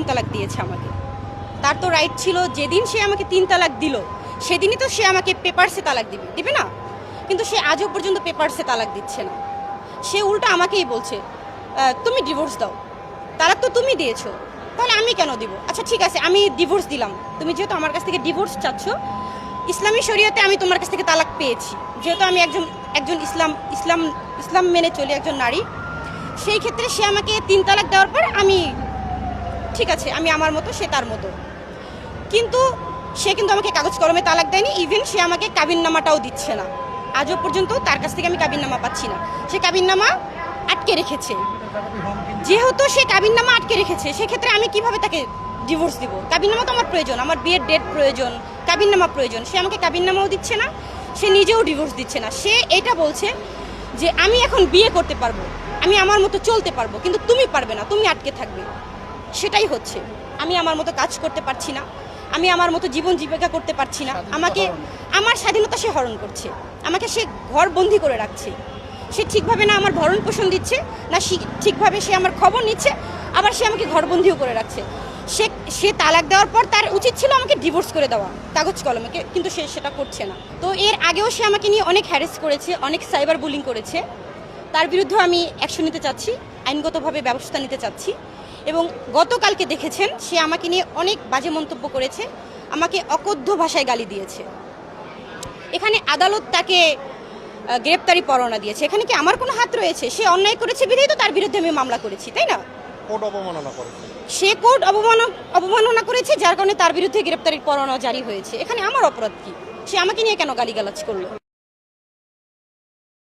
তিন তালাক দিয়েছে আমাকে। তার তো রাইট ছিল, যেদিন সে আমাকে তিন তালাক দিল, সেদিনই তো সে আমাকে পেপারসে তালাক দিবে দিবে না? কিন্তু সে আজও পর্যন্ত পেপারসে তালাক দিচ্ছে না। সে উল্টো আমাকেই বলছে তুমি ডিভোর্স দাও। তালাক তো তুমি দিয়েছ, তাহলে আমি কেন দিব? আচ্ছা ঠিক আছে, আমি ডিভোর্স দিলাম। তুমি যেহেতু আমার কাছ থেকে ডিভোর্স চাচ্ছ, ইসলামী শরীয়তে আমি তোমার কাছ থেকে তালাক পেয়েছি। যেহেতু আমি একজন একজন ইসলাম ইসলাম ইসলাম মেনে চলি একজন নারী, সেই ক্ষেত্রে সে আমাকে তিন তালাক দেওয়ার পর আমি ঠিক আছে, আমি আমার মতো, সে তার মতো। কিন্তু সে কিন্তু আমাকে কাগজ কলমে তালাক দেয়নি ইভেন সে আমাকে কাবিননামাটাও দিচ্ছে না। আজও পর্যন্ত তার কাছ থেকে আমি কাবিননামা পাচ্ছি না। সে কাবিননামা আটকে রেখেছে। যেহেতু সে কাবিননামা আটকে রেখেছে, সেক্ষেত্রে আমি কীভাবে তাকে ডিভোর্স দিব? কাবিননামা তো আমার প্রয়োজন, আমার বিয়ের ডেট প্রয়োজন, কাবিননামা প্রয়োজন। সে আমাকে কাবিননামাও দিচ্ছে না, সে নিজেও ডিভোর্স দিচ্ছে না। সে এটা বলছে যে, আমি এখন বিয়ে করতে পারব, আমি আমার মতো চলতে পারব, কিন্তু তুমি পারবে না, তুমি আটকে থাকবে। সেটাই হচ্ছে। আমি আমার মতো কাজ করতে পারছি না। আমি আমার মতো জীবন জীবিকা করতে পারছি না। আমাকে আমার স্বাধীনতা সে হরণ করছে। আমাকে সে ঘর বন্দি করে রাখছে। সে ঠিকভাবে না আমার ভরণ পোষণ দিচ্ছে না ঠিকভাবে সে আমার খবর নিচ্ছে আবার সে আমাকে ঘরবন্দিও করে রাখছে। সে সে তালাক দেওয়ার পর তার উচিত ছিল আমাকে ডিভোর্স করে দেওয়া কাগজ কলমেকে কিন্তু সে সেটা করছে না। তো এর আগেও সে আমাকে নিয়ে অনেক হ্যারেস করেছে অনেক সাইবার বুলিং করেছে। তার বিরুদ্ধে আমি অ্যাকশন নিতে চাচ্ছি আইনগতভাবে ব্যবস্থা নিতে চাচ্ছি। এবং গতকালকে দেখেছেন সে আমাকে নিয়ে অনেক বাজে মন্তব্য করেছে আমাকে অকথ্য ভাষায় গালি দিয়েছে। এখানে আদালত তাকে গ্রেপ্তারি পরোয়ানা দিয়েছে। এখানে কি আমার কোনো হাত রয়েছে? সে অন্যায় করেছে বিধেই তো তার বিরুদ্ধে আমি মামলা করেছি তাই না? কোর্ট অবমাননা করেছে। সে কোর্ট অবমান অবমাননা করেছে যার কারণে তার বিরুদ্ধে গ্রেপ্তারির পরোয়ানা জারি হয়েছে। এখানে আমার অপরাধ কি? সে আমাকে নিয়ে কেন গালিগালাজ করল?